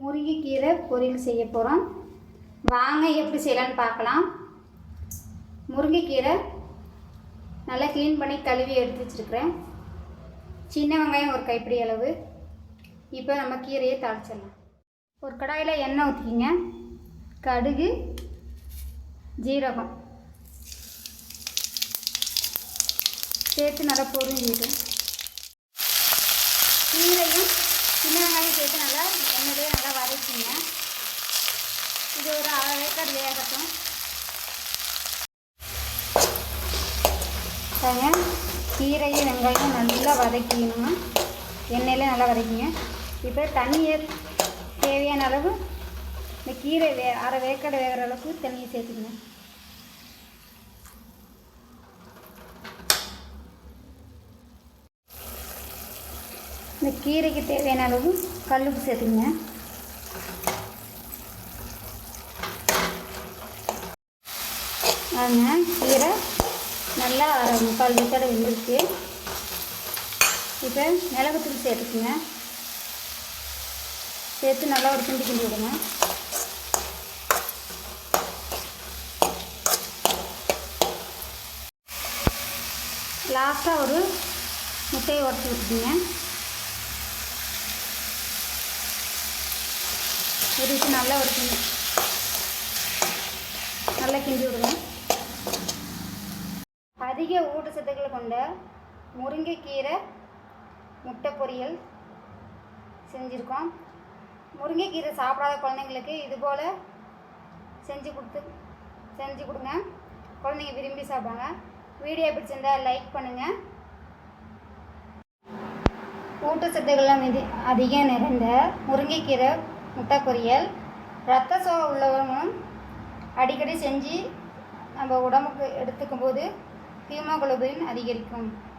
முருங்கைக்கீரை பொரியல் செய்ய போகிறோம் வாங்க எப்படி செய்யலான்னு பார்க்கலாம். முருங்கைக்கீரை நல்லா க்ளீன் பண்ணி கழுவி எடுத்து வச்சுருக்கிறேன். சின்ன வெங்காயம் ஒரு கைப்பிடி அளவு. இப்போ நம்ம கீரையை தாளிச்சிடலாம். ஒரு கடாயில் எண்ணெய் ஊற்றிக்கிங்க கடுகு ஜீரகம். சேர்த்து நல்லா பொரிஞ்சிடும். கீரையும் சின்ன வெங்காயம் சேர்த்து நல்லா எண்ணெயிலே நல்லா வதக்கிங்க இது ஒரு அரை வேக்காடு வேகட்டும் பாருங்க கீரையும் வெங்காயம் நல்லா வதக்கிக்கணுங்க. எண்ணெயிலே நல்லா வதக்கிங்க. இப்போ தண்ணியை தேவையான அளவு இந்த கீரை வே அரை வேக்கடை வேகிற அளவுக்கு தண்ணியை சேர்த்துக்கங்க. இந்த கீரைக்கு தேவையான அளவு கல்லுப்பு சேர்த்துக்குங்க. பாருங்க கீரை நல்லா அரை முக்கால் லிட்டர் வெந்திருக்கு. இப்போ மிளகுத்தூள் சேர்த்துக்குங்க. சேர்த்து நல்லா ஒரு கிண்டி கிண்டி விடுங்க. லாஸ்ட்டாக ஒரு முட்டையை உடச்சி விட்டுருங்க உரித்து நல்லா ஒரு கிண்டி நல்லா கிண்டி விடுங்க. அதிக ஊட்டச்சத்துக்களை கொண்ட முருங்கைக்கீரை முட்டை பொரியல் செஞ்சுருக்கோம். முருங்கைக்கீரை சாப்பிடாத குழந்தைங்களுக்கு இதுபோல் செஞ்சு கொடுத்து செஞ்சு கொடுங்க. குழந்தைங்க விரும்பி சாப்பிடுவாங்க. வீடியோ பிடிச்சிருந்தா லைக் பண்ணுங்கள் ஊட்டச்சத்துக்கள்லாம் மிதி அதிகம் நிறைந்த முருங்கைக்கீரை முட்டை பொரியல் ரத்த சோகை உள்ளவங்களும் அடிக்கடி செஞ்சு நம்ம உடம்புக்கு எடுத்துக்கும் போது ஹீமோகுளோபின் அதிகரிக்கும்.